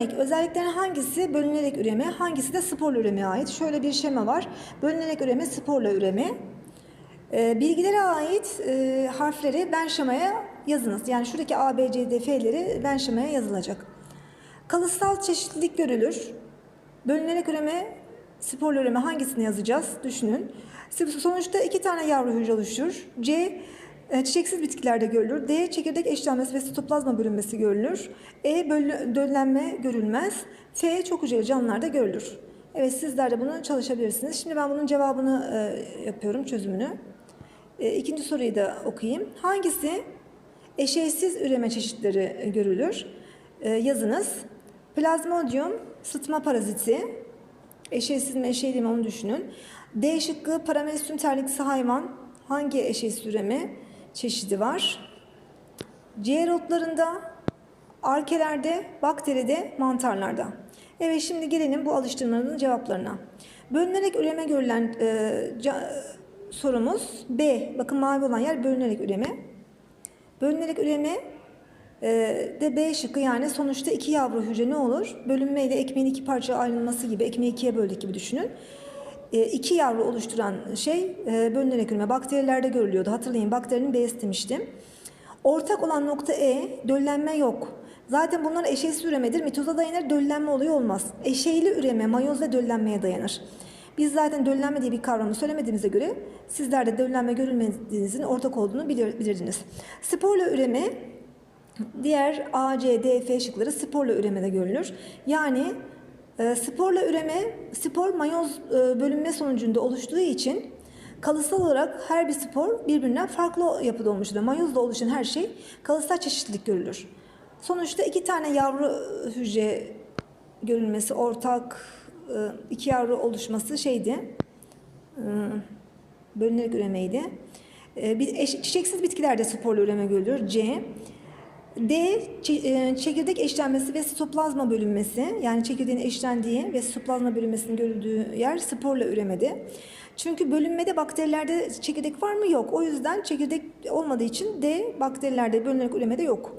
Özelliklerin hangisi bölünerek üreme, hangisi de sporla üremeye ait? Şöyle bir şema var. Bölünerek üreme, sporla üreme. Ee, bilgilere ait e, harfleri ben şemaya yazınız. Yani şuradaki A, B, C, D, F'leri ben şemaya yazılacak. Kalıtsal çeşitlilik görülür. Bölünerek üreme, sporla üreme hangisini yazacağız? Düşünün. Sonuçta iki tane yavru hücre oluşur. C, çiçeksiz bitkilerde görülür. D, çekirdek eşlenmesi ve sitoplazma bölünmesi görülür. E, bölü- döllenme görülmez. F, çok hücreli canlılarda görülür. Evet sizler de bunu çalışabilirsiniz. Şimdi ben bunun cevabını e, yapıyorum, çözümünü. E, ikinci soruyu da okuyayım. Hangisi eşeysiz üreme çeşitleri e, görülür? E, yazınız. Plazmodium sıtma paraziti. Eşeysiz mi eşeyli mi onu düşünün. D şıkkı paramesyum terliksi hayvan. Hangi eşeysiz üreme çeşidi var? C rotlarında, arkelerde, bakteride, mantarlarda. Evet şimdi gelelim bu alıştırmanın cevaplarına. Bölünerek üreme görülen e, ca- sorumuz B. Bakın mavi olan yer bölünerek üreme. Bölünerek üreme e, de B şıkkı yani sonuçta iki yavru hücre ne olur? Bölünmeyle ekmeğin iki parçaya ayrılması gibi, ekmeği ikiye böldük gibi düşünün. E, iki yavru oluşturan şey e, bölünerek üreme. Bakterilerde görülüyordu. Hatırlayın bakterinin B'si demiştim. Ortak olan nokta E, döllenme yok. Zaten bunlar eşeysiz üremedir. Mitoza dayanır, döllenme olayı olmaz. Eşeyli üreme, mayoz ve döllenmeye dayanır. Biz zaten döllenme diye bir kavramı söylemediğimize göre sizler de döllenme görülmediğinizin ortak olduğunu bilir, bilirdiniz. Sporla üreme, diğer A, C, D, F şıkları sporla üremede görülür. Yani sporla üreme, spor mayoz e, bölünme sonucunda oluştuğu için kalıtsal olarak her bir spor birbirinden farklı yapıda olmuştur. Mayozla oluşan her şey kalıtsal çeşitlilik görülür. Sonuçta iki tane yavru e, hücre görülmesi, ortak e, iki yavru oluşması şeydi, bölünerek üremeydi. Çiçeksiz bitkilerde sporla üreme görülür. C. D. e, Çekirdek eşlenmesi ve sitoplazma bölünmesi yani çekirdeğin eşlendiği ve sitoplazma bölünmesinin görüldüğü yer sporla üremedi. Çünkü bölünmede bakterilerde çekirdek var mı? Yok. O yüzden çekirdek olmadığı için D bakterilerde bölünerek üremede yok.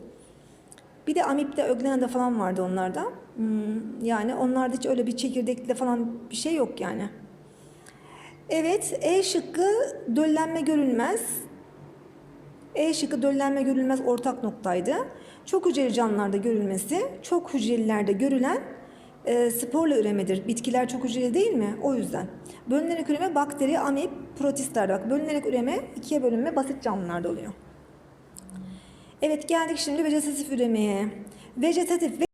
Bir de amipte, öglenada falan vardı onlarda. Hmm, yani onlarda hiç öyle bir çekirdekle falan bir şey yok yani. Evet, E şıkkı döllenme görülmez. E şıkkı döllenme görülmez ortak noktaydı. Çok hücreli canlılarda görülmesi, çok hücrelilerde görülen e, sporla üremedir. Bitkiler çok hücreli değil mi? O yüzden. Bölünerek üreme bakteri, amip, protistlerde. Bak bölünerek üreme ikiye bölünme basit canlılarda oluyor. Evet geldik şimdi vejetatif üremeye. Vejetatif ve